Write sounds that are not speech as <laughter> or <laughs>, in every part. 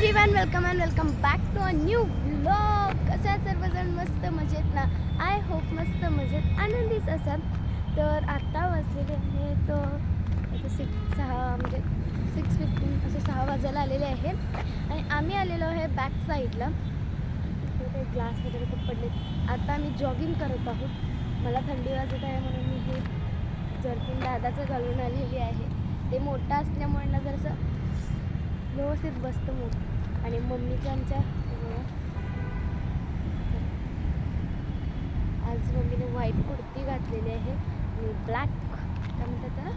Everyone welcome and welcome back to a new blog कसं आहे सर्वजण मस्त मजेत ना? आय होप मस्त मजेत. आनंदीच असाल. तर आत्ता वाजलेले आहे तर सिक्स सहा म्हणजे सिक्स फिफ्टीन असे सहा वाजायला आलेले आहे. आणि आम्ही आलेलो आहे बॅक साईडला ते ग्लास वगैरे खूप पडले आता आम्ही जॉगिंग करत आहोत. मला थंडी वाजत आहे म्हणून मी हे जर्किन दादाचं घालून आलेली आहे. ते मोठं असल्यामुळे ना जरासं व्यवस्थित बसतं मग आणि मम्मीच्या आमच्या आज मम्मीने व्हाईट कुर्ती घातलेली आहे. आणि ब्लॅक काय म्हणतात त्याला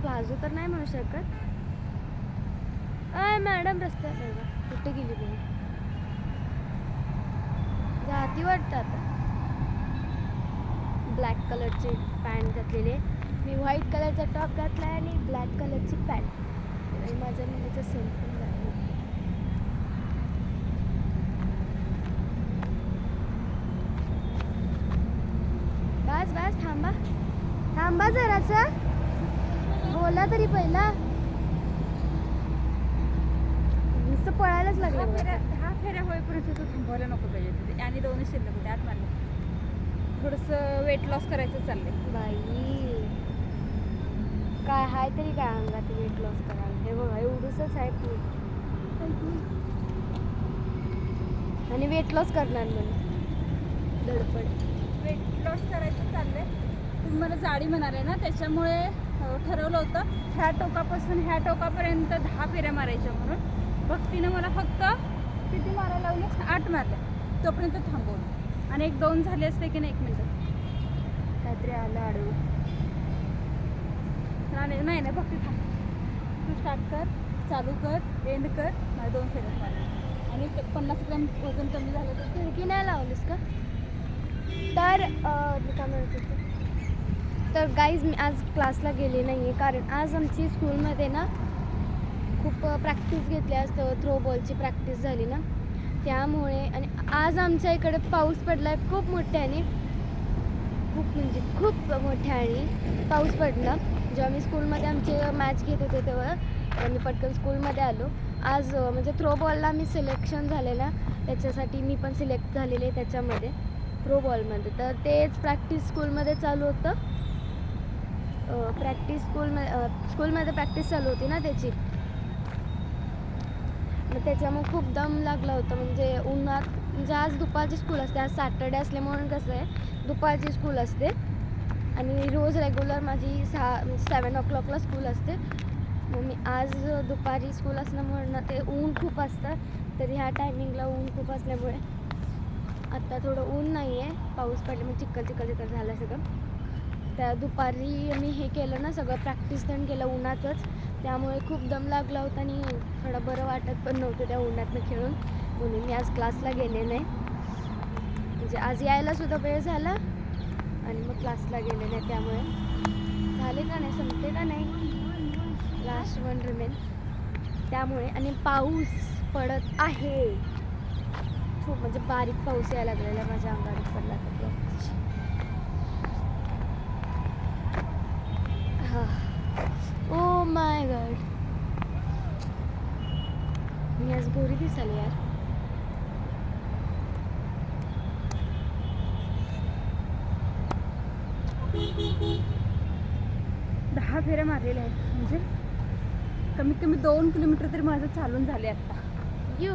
प्लाझो तर नाही म्हणू शकत. अय मॅडम रस्त्यात आहे बघा. कुठे गेली तुम्ही जाती वाटतं आता. ब्लॅक कलरची पॅन्ट घातलेली आहे. मी व्हाईट कलरचा टॉप घातला आहे आणि ब्लॅक कलरची पॅन्ट आणि माझ्या मुलीचं पण घातलं बस बस थांबा. थांबा जरासा. बोला तरी पहिला. नुसतं पळायलाच हा लागलं फेऱ्या. हा फेऱ्या होईपर्यंत तू थांबवायला नको पाहिजे तिथे आणि दोन शिल्लक होते आत मारले थोडंसं वेट लॉस करायचं चाललंय. बाई. काय हाय तरी काय अंगात वेट लॉस करायला? हे बघा एवढंच आहे पोट आणि वेट लॉस करणार म्हणून. धडपड वेट लॉस करायचं चाललंय. तुम्ही मला जाडी म्हणाले ना त्याच्यामुळे अं, ठरवलं होतं. ह्या टोकापासून ह्या टोकापर्यंत दहा फेऱ्या मारायच्या म्हणून. भक्तीनं मला फक्त किती मारायला लावले? आठ मारल्या तोपर्यंत थांबवलं. आणि एक दोन झाले असते की नाही एक मिनटं? काहीतरी आलं आडवं. नाही नाही नाही भक्ती थांब तू स्टार्ट कर चालू कर एंड कर मला दोन सेकंड मारल्या आणि पन्नास ग्रॅम वजन कमी झालं तर खिडकी नाही लावलीस का? तर म्हणत होते? तर गाईज मी आज क्लासला गेले नाही आहे कारण आज आमची स्कूलमध्ये ना खूप प्रॅक्टिस घेतली असतं थ्रो बॉलची प्रॅक्टिस झाली ना. त्यामुळे आणि आज आमच्या इकडे पाऊस पडला आहे खूप मोठ्याने. खूप म्हणजे खूप मोठ्या आणि पाऊस पडला. जेव्हा मी स्कूलमध्ये आमचे मॅच घेत होते तेव्हा मी पटकन स्कूलमध्ये आलो. आज म्हणजे थ्रो बॉलला मी सिलेक्शन झालेलं. त्याच्यासाठी मी पण सिलेक्ट झालेले आहे त्याच्यामध्ये थ्रो बॉलमध्ये तर तेच प्रॅक्टिस स्कूलमध्ये चालू होतं. प्रॅक्टिस स्कूलमध्ये स्कूलमध्ये प्रॅक्टिस चालू होती ना त्याची. मग त्याच्यामुळे खूप दम लागला होता. म्हणजे उन्हात म्हणजे आज दुपारची स्कूल असते. आज सॅटर्डे असल्यामुळे कसं आहे दुपारची स्कूल असते. आणि रोज रेग्युलर माझी सहा म्हणजे सेवन ओ क्लॉकला स्कूल असते. मग मी आज दुपारी स्कूल असल्यामुळे ना ते ऊन खूप असतं. तर ह्या टायमिंगला ऊन खूप असल्यामुळे आत्ता थोडं ऊन नाही आहे पाऊस पडल्यामुळे चिक्कल चिक्कल चिक्कल झालं सगळं. त्या दुपारी मी हे केलं ना सगळं प्रॅक्टिस पण केलं उन्हातच. त्यामुळे खूप दम लागला होता आणि थोडं बरं वाटत पण नव्हतं त्या उन्हातनं खेळून. म्हणून मी आज क्लासला गेले नाही म्हणजे आज यायला सुद्धा वेळ झाला आणि मग क्लासला गेले नाही त्यामुळे. झाले का नाही? संपते का नाही? लास्ट वन रिमेन त्यामुळे आणि पाऊस पडत आहे. खूप म्हणजे बारीक पाऊस यायला लागलेला आहे माझ्या अंगावर पडला तर ओ माय गॉड मी आज गोरी दिसाली यार. दहा फेऱ्या मारलेल्या आहेत. म्हणजे कमीत कमी दोन किलोमीटर तरी माझं चालून झाले आता. यू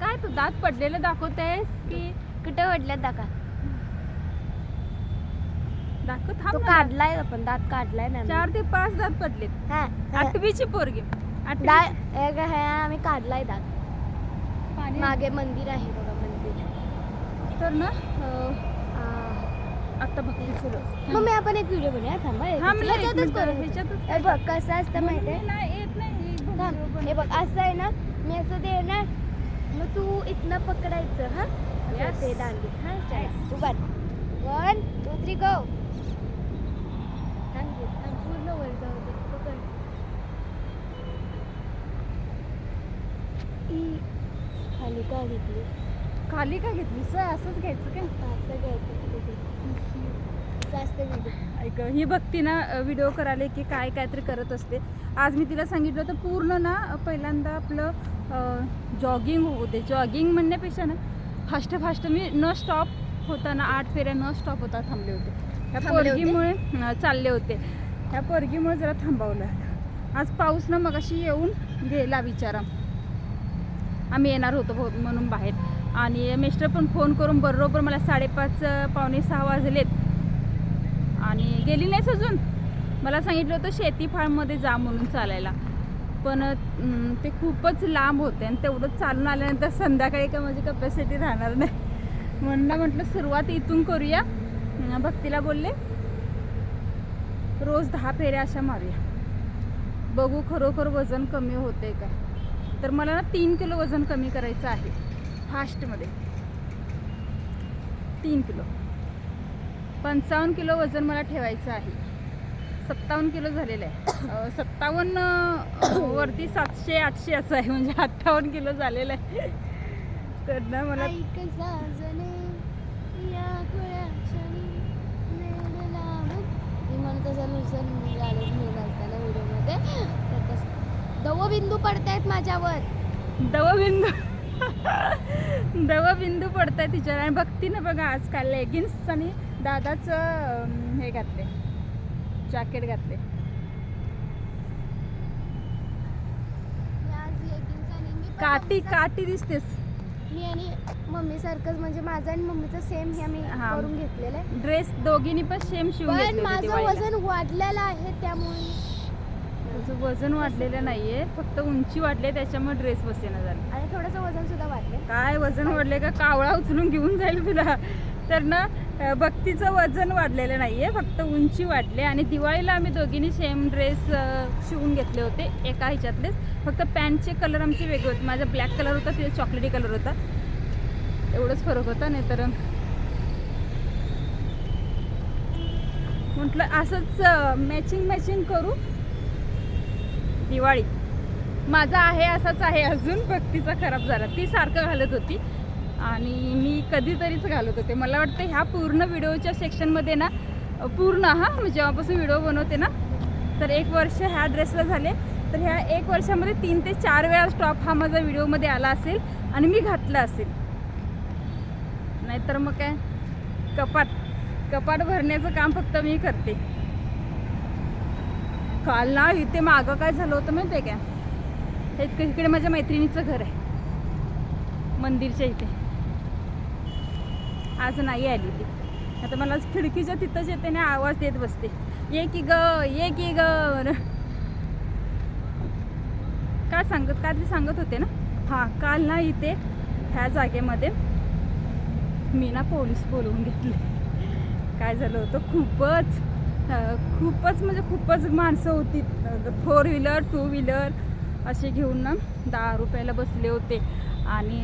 काय तू दात पडलेलं दाखवतेस की कुठे वडल्यात दाखा दाखव तो थांब ना. काढलाय आपण दात काढलाय ना चार ते पाच दात पडलेत. हा आठवीची पोरगी. आठवी हे हे आम्ही काढलाय दात. पाणी मागे मंदिर आहे बघा मंदिर. तर ना अं. आता भक्ती सुरू. मग मी आपण एक व्हिडिओ बनवूया थांबा ना, ह्याच्यातच करू. ह्याच्यातच हे बघ कसं असतं माहिती आहे नाही येत नाही थांब. हे बघ असं आहे ना मी असं देणार मग तू इथनं पकडायचं हा? ते दांडी. हा. तू वन टू थ्री गो. थांब घे, थांब पूर्ण वर जाऊ दे पकड. खाली का घेतली? खाली का घेतलीस असंच घ्यायचं काय? असं घ्यायचं. असते व्हिडिओ ऐक ही भक्ती ना व्हिडिओ करायला की काय काहीतरी करत असते. आज मी तिला सांगितलं होतं पूर्ण ना पहिल्यांदा आपलं जॉगिंग होऊ दे. जॉगिंग म्हणण्यापेक्षा ना फास्ट फास्ट मी न स्टॉप होता ना आठ फेऱ्या न स्टॉप होता थांबले होते. ह्या? पोरगीमुळे चालले होते. ह्या पोरगीमुळे जरा थांबवलं. आज पाऊस ना मगाशी येऊन गेला बिचारा आम्ही येणार होतो म्हणून बाहेर. आणि मिस्टर पण फोन करून बरोबर मला साडेपाच पावणे सहा वाजलेत. गेली नाहीस अजून. मला सांगितलं होतं शेती फार्ममध्ये जा म्हणून चालायला. पण ते खूपच लांब होते आणि तेवढं चालून आल्यानंतर संध्याकाळी का माझी कपॅसिटी राहणार नाही. म्हणलं म्हटलं सुरुवात इथून करूया. भक्तीला बोलले रोज दहा फेऱ्या अशा मारूया. बघू खरोखर वजन कमी होते का तर मला ना तीन किलो वजन कमी करायचं आहे फास्टमध्ये. तीन किलो. पंचावन्न किलो वजन मला ठेवायचं आहे. सत्तावन्न किलो झालेलं आहे. सत्तावन्न वरती सातशे आठशे असं आहे. म्हणजे अठ्ठावन्न किलो झालेलं आहे. तर ना मला दवबिंदू पडतायत माझ्यावर. दवबिंदू. <laughs> दवबिंदू पडताय तिच्यावर. आणि भक्तीनं बघा आजकाल लेगिन्स आणि दादाचं हे घातले. जॅकेट घातले. काठी काठी दिसतेस. मी आणि मम्मी सारखंच म्हणजे माझं आणि मम्मीचं सेम हे आम्ही हा. करून घेतलेलं आहे. ड्रेस दोघींनी पण सेम शिवून पण घेतले होते माझं दिवाळीला. वजन वाढलेलं आहे त्यामुळे. तुझं वजन वाढलेलं नाहीये फक्त उंची वाढली त्याच्यामुळे ड्रेस बसेना झाला. आणि थोडंसं वजन सुद्धा वाढले काय वजन वाढले का? कावळा उचलून घेऊन जाईल तुला. तर ना भक्तीचं वजन वाढलेलं नाही आहे फक्त उंची वाढली आणि दिवाळीला आम्ही दोघींनी सेम ड्रेस शिवून घेतले होते एका ह्याच्यातलेच. फक्त पॅन्टचे कलर आमचे वेगळे होते. माझा ब्लॅक कलर होता तिथे चॉकलेटी कलर होता. एवढंच फरक होता नाही तर म्हटलं असंच मॅचिंग मॅचिंग करू दिवाळी. माझा आहे असाच आहे अजून भक्तीचा खराब झाला. ती सारखं घालत होती. आणि मी कधीतरीच घालत होते. मला वाटतं ह्या पूर्ण व्हिडिओच्या सेक्शनमध्ये ना पूर्ण हां मी म्हणजे जेव्हापासून व्हिडिओ बनवते ना तर एक वर्ष ह्या ड्रेसला झाले. तर ह्या एक वर्षामध्ये तीन ते चार वेळा स्टॉप हा माझा व्हिडिओमध्ये आला असेल आणि मी घातला असेल. नाहीतर मग काय कपाट कपाट भरण्याचं काम फक्त मी करते. काल ना इथे मागं काय झालं होतं माहिती आहे काय इकडे माझ्या मैत्रिणीचं घर आहे. मंदिरच्या इथे. आज नाही आली ती. आता मला खिडकीच्या तिथंच येते ना आवाज देत बसते. ये की ग ये की ग. काय सांगत काय ते सांगत होते ना? हां काल ना इथे ह्या जागेमध्ये मी ना पोलीस बोलवून घेतले. काय झालं होतं? खूपच खूपच म्हणजे खूपच माणसं होती. फोर व्हीलर टू व्हीलर असे घेऊन ना दहा रुपयाला बसले होते. आणि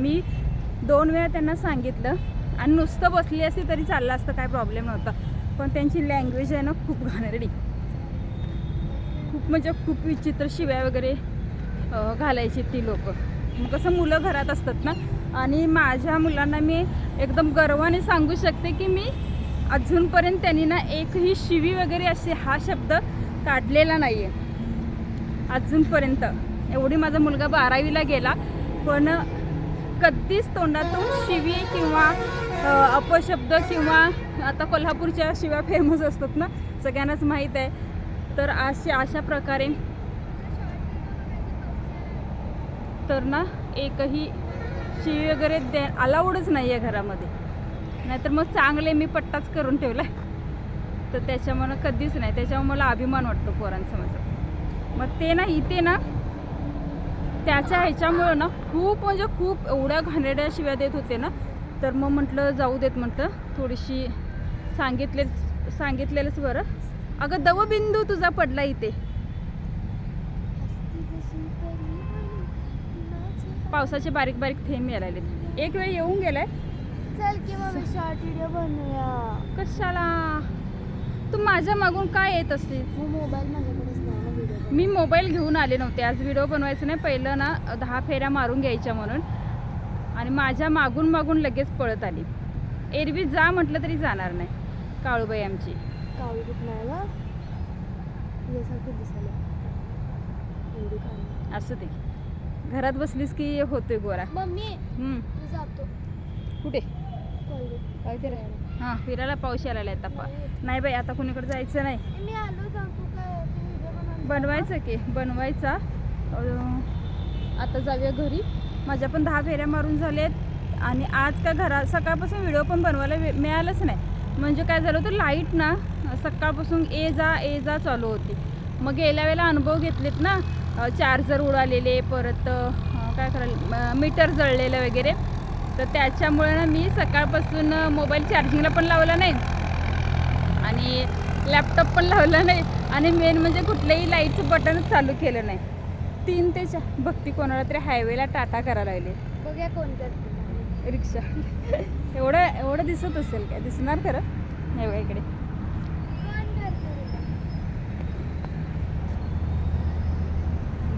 मी दोन वेळा त्यांना सांगितलं आणि नुसतं बसली असती तरी चाललं असतं काय प्रॉब्लेम नव्हता. पण त्यांची लँग्वेज आहे ना खूप घाणेरडी. खूप म्हणजे खूप विचित्र शिव्या वगैरे घालायची ती लोक. कसं मुलं घरात असतात ना आणि माझ्या मुलांना मी एकदम गर्वाने सांगू शकते की मी अजूनपर्यंत त्यांनी ना एकही शिवी वगैरे असे हा शब्द काढलेला नाही आहे अजूनपर्यंत. एवढी माझा मुलगा बारावीला गेला पण कधीच तोंडातून शिवी किंवा अपशब्द किंवा आता कोल्हापूरच्या शिव्या फेमस असतात ना सगळ्यांनाच माहीत आहे. तर अशा अशा प्रकारे तर ना एकही शिवी वगैरे द्या अलाउडच नाही आहे घरामध्ये. नाहीतर मग चांगले मी पट्टाच करून ठेवला तर त्याच्यामुळं कधीच नाही. त्याच्यामुळे मला अभिमान वाटतो पोरांचा माझा. मग ते ना इथे ना त्याच्या ह्याच्यामुळं ना खूप म्हणजे खूप एवढ्या घाणेरड्या शिव्या देत होते ना तर मग म्हटलं जाऊ देत म्हटलं. थोडीशी सांगितले सांगितलेलंच बरं. अगं दवबिंदू तुझा पडला इथे. पावसाचे बारीक बारीक थेंब यायला एक वेळ येऊन गेलाय. चल मी शॉर्ट व्हिडिओ बनवूया. कशाला? तू माझ्या मागून काय येत असते मोबाईल माझ्याकडेच नाही मी मोबाईल घेऊन आले नव्हते. आज व्हिडिओ बनवायचं नाही. पहिलं ना दहा फेऱ्या मारून घ्यायच्या म्हणून. आणि माझ्या मागून मागून लगेच पळत आली. एरवी जा म्हटलं तरी जाणार नाही. काळूबाई आमची. यासारखं दिसायला. एवढी काळी. असं ते घरात बसलीस की होतोय गोरा. मम्मी हम्म. मी जातो. कुठे. काय करायला? हां फिरायला पाऊस यायला लागलाय तपा नाही. बाई आता कुणीकडे जायचं नाही. मी आलो सांगतो काय ते व्हिडिओ बनवून बनवायचं की बनवायचा. अं, आता जाऊया घरी. माझ्या पण दहा फेऱ्या मारून झालेत. आणि आज का घरा सकाळपासून व्हिडिओ पण बनवायला वे- मिळालंच नाही. म्हणजे काय झालं होतं लाइट ना सकाळपासून ए जा ए जा चालू होती. मग गेल्या वेळेला अनुभव घेतलेत ना चार्जर उडालेले परत काय करायला मीटर जळलेलं वगैरे. तर त्याच्यामुळे ना मी सकाळपासून मोबाईल चार्जिंगला पण लावला नाही. आणि लॅपटॉप पण लावला नाही. आणि मेन म्हणजे कुठलंही लाईटचं बटनच चालू केलं नाही. तीन ते चा भक्ती कोणाला तरी हायवेला टाटा करायला लागले. बघूया कोण करते. रिक्षा. एवढं एवढं दिसत असेल काय? दिसणार खरं? नाही बघा इकडे.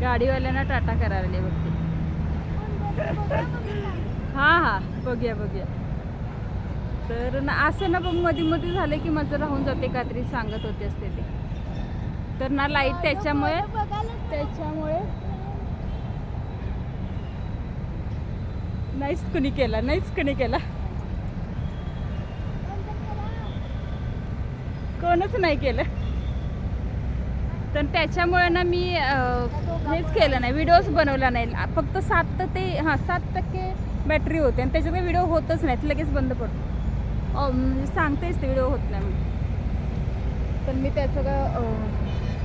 गाडीवाल्यांना टाटा करायला लागले भक्ती हां हां. बघूया बघूया. तर ना असं ना बघमध्ये मध्ये झालं की माझं राहून जाते काहीतरी सांगत होते असते ते. तर ना लाइट त्याच्यामुळे? त्याच्यामुळे? नाहीच कुणी केला नाहीच कुणी केला. कोणच नाही केलं. तर त्याच्यामुळे ना मी हेच केलं नाही व्हिडिओज बनवला नाही. फक्त सात ते हां सात टक्के बॅटरी होते. आणि त्याच्यात व्हिडिओ होतच नाही लगेच बंद पडतो. म्हणजे सांगतेच ते व्हिडिओ होत नाही. तर मी त्याचं का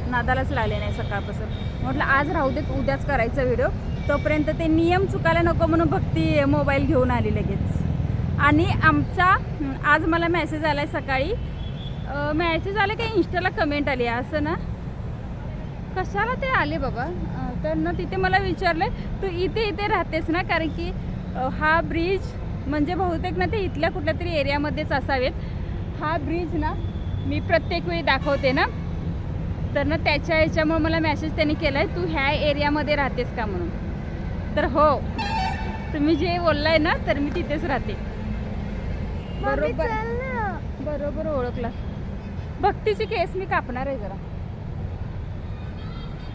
नादालाच लागले नाही सकाळपासून. म्हटलं आज राहू देत उद्याच करायचा व्हिडिओ तोपर्यंत ते नियम चुकायला नको म्हणून भक्ती मोबाईल घेऊन आली लगेच. आणि आमचा आज मला मेसेज आला आहे सकाळी मेसेज आला काही इंस्टाला कमेंट आली आहे असं ना? कशाला ते आले बाबा? तर ना तिथे मला विचारलं तू इथे इथे राहतेस ना? कारण की हा ब्रिज म्हणजे बहुतेक ना ते इथल्या कुठल्या तरी एरियामध्येच असावेत. हा ब्रिज ना मी प्रत्येक वेळी दाखवते ना? तर ना त्याच्या ह्याच्यामुळे मला मेसेज त्यांनी केला आहे तू ह्या एरियामध्ये राहतेस का म्हणून? तर हो तुम्ही जे बोललाय ना तर मी तिथेच राहते. बरोबर. बरोबर ओळखला. भक्तीची केस मी कापणार आहे जरा.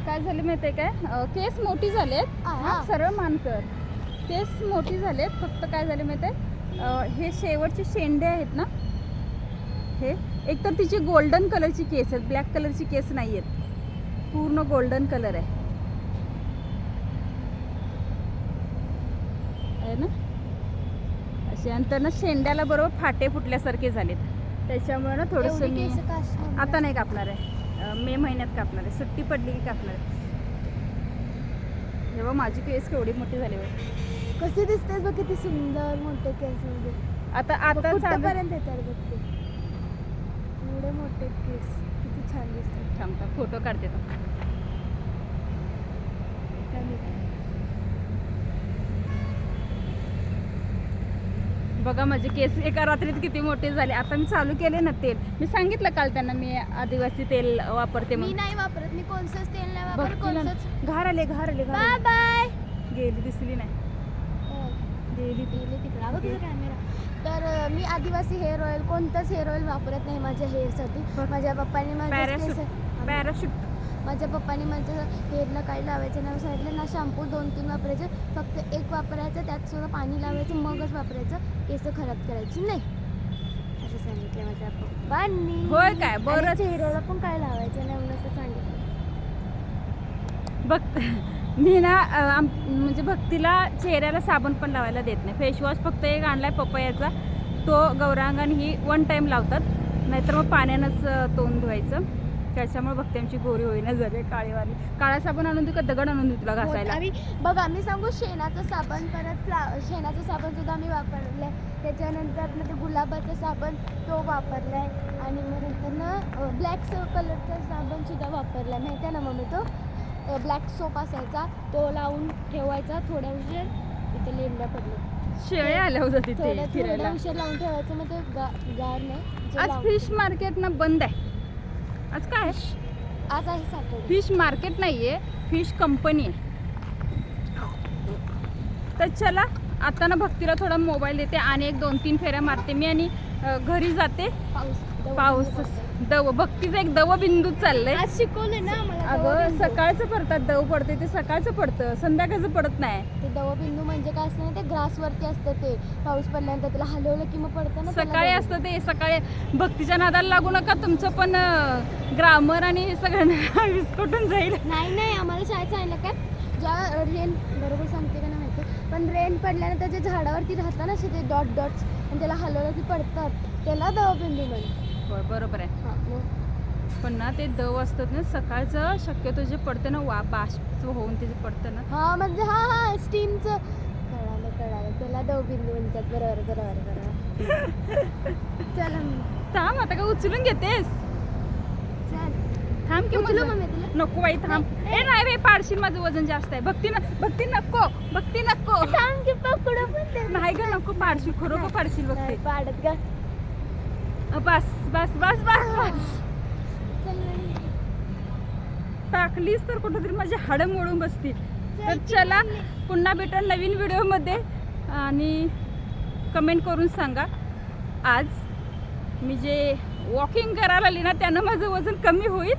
काय झाले माहिती आहे काय केस मोठी झालेत. सरळ मानकर केस मोठी झालेत फक्त काय झाले माहिती आहे हे शेवटचे शेंडे आहेत ना? हे एक तर तिची गोल्डन कलरची केस आहेत. ब्लॅक कलरची केस नाही आहेत पूर्ण गोल्डन कलर आहे. ना? असे आणि त्यांना शेंड्याला बरोबर फाटे फुटल्यासारखे झालेत. त्याच्यामुळे ना थोडंसं मी आता नाही कापणार आहे. मे महिन्यात कापणार आहे. सुट्टी पडली की कापणार आहे. जेव्हा माझी केस केवढी मोठी झाली बघ. कसे दिसतेस बघ किती सुंदर मोठे केस म्हणजे. आता आता येतात बघ ते? एवढे मोठे केस किती छान दिसतात. थांब थांब फोटो काढते तो. बघा माझे केस एका रात्रीत किती मोठे झाले. आता मी चालू केले ना तेल. मी सांगितलं काल त्यांना मी आदिवासी तेल वापरते मी म्हणून. नाही वापरत मी कोणचंच तेल नाही वापरत घार आले घार आले घार बाय आले. बाय गेली दिसली नाही. ती. गेले तिकडे. अगं तुझा कॅमेरा तर मी आदिवासी हेअर ऑइल कोणतंच हेअर ऑइल वापरत नाही माझ्या हेअरसाठी. माझ्या पप्पाने माझ्या पॅराशूट माझ्या पप्पाने माझ्या हेअरला काही लावायचं नाही सांगितलं? ना शॅम्पू दोन तीन वापरायचे. फक्त एक वापरायचं त्यात सुद्धा पाणी लावायचं मगच वापरायचं. केस खराब करायची नाही. असं सांगितलं माझ्या पप्पांनी. होय काय? बरं. चेहऱ्याला पण काय लावायचं नाही म्हणून असं सांगितलं. बघ. मी ना आम म्हणजे भक्तीला चेहऱ्याला साबण पण लावायला देत नाही. फेसवॉश फक्त एक आणलाय पपयाचा. तो गौरांगण ही वन टाईम लावतात. नाहीतर मग पाण्यानंच तोंड धुवायचं. त्याच्यामुळे भक्ती आमची गोरी होईना झाली काळीवाली काळा साबण आणून देऊ का दगड आणून देऊ तुला घासायला? आम्ही बघ आम्ही सांगू शेणाचं साबण परत फ्ला शेणाचं साबण सुद्धा आम्ही वापरलंय. त्याच्यानंतर ना ते गुलाबाचं साबण तो वापरलाय. आणि मग नंतर ना ब्लॅक कलरचा साबण सुद्धा वापरला माहिती आहे ना मम्मी तो? ब्लॅक सोप असायचा तो लावून ठेवायचा थोड्या उशीर इथे लेंड्या पडले शेळे आल्या होत्या तिथे थोड्या फिरायला. उशीर लावून ठेवायचं मग ते गा गार नाही जे आज लावून- फिश मार्केट ना बंद आहे. आज काय आज आहे सॅटर्डे फिश मार्केट नाहीये फिश कंपनी आहे. तर चला आता ना भक्तीला थोडा मोबाईल देते आणि एक दोन तीन फेऱ्या मारते मी आणि अ, घरी जाते. पाऊस. पाऊस. दव भक्तीचं एक दव बिंदू चाललंय. आज शिकवले ना अगं. सकाळचं पडतात दव पडते ते सकाळचं पडतं संध्याकाळचं पडत नाही. ते दवबिंदू म्हणजे काय असतं ना ते ग्रास वरती असतं ते. पाऊस पडल्यानंतर त्याला हलवलं की मग पडतं ना त्याला सकाळी. असतं ते सकाळी भक्तीच्या नादाला लागू नका तुमचं पण ग्रामर आणि सगळ्यांना <laughs> विस्कटून जाईल. नाही नाही आम्हाला शाळेत सांगितलं काय? ज्या रेन बरोबर सांगते का नाही माहिती? पण रेन पडल्यानंतर जे झाडावरती राहतात ना असे ते डॉट डॉट्स आणि त्याला हलवलं की पडतात. त्याला दवबिंदू म्हणजे होय बरोबर आहे. हां मग? पण ना ते दव असतात ना सकाळचं शक्यतो जे पडतं ना वा बाष्प होऊन ते जे पडतं ना. हा म्हणजे हा हा स्टीमचं कळालं कळालं. त्याला दवबिंदू म्हणतात. बरोबर बरोबर बरोबर चला मग. थांब आता का उचलून घेतेस? चल. थांब की उचलू मग. तुला. नको बाई थांब. ए नाही बाई पाडशील माझं वजन जास्त आहे. भक्ती न भक्ती नको भक्ती नको. थांब की पकडू पण. नाही ग नको पाडशील खरोखर पाडशील नाही, बघते पाडत का बस बस बस बस बस. टाकलीस तर कुठेतरी माझी हाडं मोडून बसतील तर चल. पुन्हा भेटा नवीन व्हिडिओमध्ये. आणि कमेंट करून सांगा. आज मी जे वॉकिंग करायला आली ना त्यानं माझं वजन कमी होईल?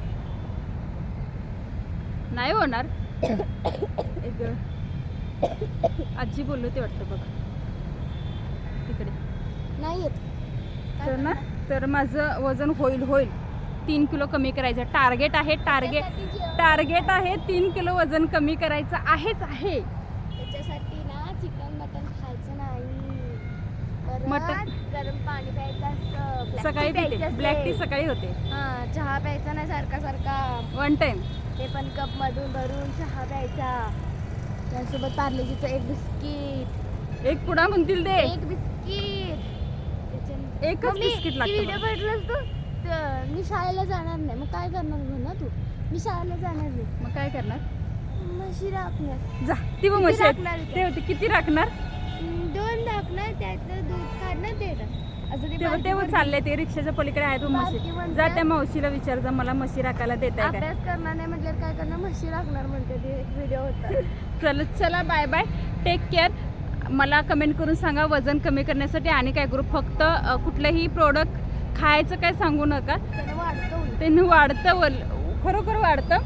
नाही होणार. एक आजी बोललो ते वाटतं बघा. तिकडे. नाही येत. तर ना? तर माझं वजन होईल होईल. तीन किलो कमी करायचं. टार्गेट आहे टार्गेट टार्गेट आहे तीन किलो वजन कमी करायचं. आहेच आहे. त्याच्यासाठी ना चिकन मटन खायचं नाही. मटण? गरम पाणी प्यायचं असतं. सकाळी प्यायची. ब्लॅक टी सकाळी होते. हा चहा प्यायचा नाही सारखा सारखा. वन टाइम ते पण कप मधून भरून चहा प्यायचा. त्यासोबत पार्लेजीचं एक बिस्किट. एक पुडा म्हणतील ते. एक बिस्किट. एकच बिस्किट लागतं व्हिडिओ. बघितलंस तू? त- मी शाळेला जाणार नाही. मग काय करणार म्हण ना तू? मी शाळेला जाणार नाही. मग काय करणार? म्हशी राखणार. जा. ती बघ किती म्हशी. राखणार आहेत. ते होते. किती राखणार? हम्म, दोन राखणार त्यातलं दूध काढणार ते. असं ते तेव्हा तेव्हा चाललंय ते. रिक्षाच्या पलीकडे आहे तो बारकी म्हशी. जा त्या मावशीला विचार. जा मला म्हशी राखायला देत आहे काय? अभ्यास करणार नाही म्हटल्यावर काय करणार? म्हशी राखणार म्हणते ते. व्हिडिओ होता. <laughs> चल चला बाय बाय. टेक केअर मला कमेंट करून सांगा वजन कमी करण्यासाठी आणि काय करू फक्त कुठलंही प्रोडक्ट खायचं काय सांगू नका. त्यानं वाढतं उलट. ते न वाढतं वल खरोखर वाढतं.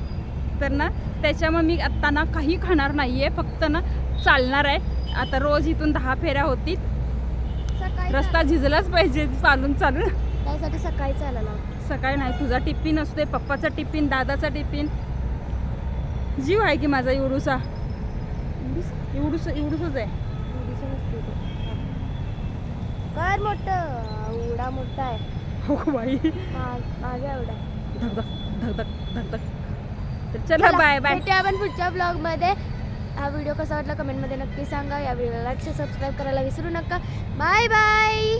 तर ना त्याच्यामुळे मी आत्ता ना काही खाणार नाही आहे फक्त ना चालणार आहे. आता रोज इथून दहा फेऱ्या होतील. सकाळी रस्ता झिजलाच पाहिजे चालून चालून. चाल- त्यासाठी सकाळी चालायला सकाळी नाही तुझा टिफिन असतोय पप्पाचा टिफिन दादाचा टिफिन जीव आहे की माझा एवढूसा एवढूस एवढूसच आहे. कर मोठं. एवढा मोठा आहे. हो बाई. मा- माझा एवढा आहे. धक धक धक धक धक धक. तर चला बाय बाय भेटूया आपण पुढच्या ब्लॉगमध्ये हा व्हिडिओ कसा वाटला कमेंटमध्ये नक्की सांगा. या व्हिडिओला लाईक सबस्क्राईब करायला विसरू नका. Bye bye